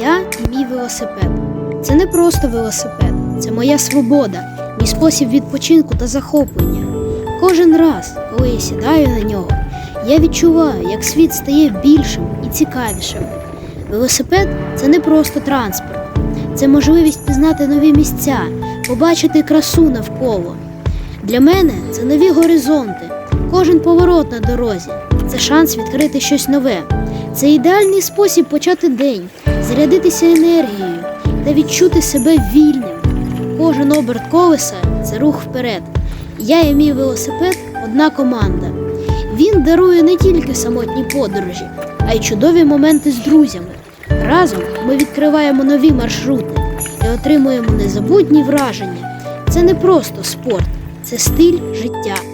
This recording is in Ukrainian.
Я і мій велосипед. Це не просто велосипед, це моя свобода, мій спосіб відпочинку та захоплення. Кожен раз, коли я сідаю на нього, я відчуваю, як світ стає більшим і цікавішим. Велосипед це не просто транспорт, це можливість пізнати нові місця, побачити красу навколо. Для мене це нові горизонти. Кожен поворот на дорозі це шанс відкрити щось нове. Це ідеальний спосіб почати день, зарядитися енергією та відчути себе вільним. Кожен оберт колеса це рух вперед. Я і мій велосипед одна команда. Він дарує не тільки самотні подорожі, а й чудові моменти з друзями. Разом ми відкриваємо нові маршрути і отримуємо незабутні враження. Це не просто спорт, це стиль життя.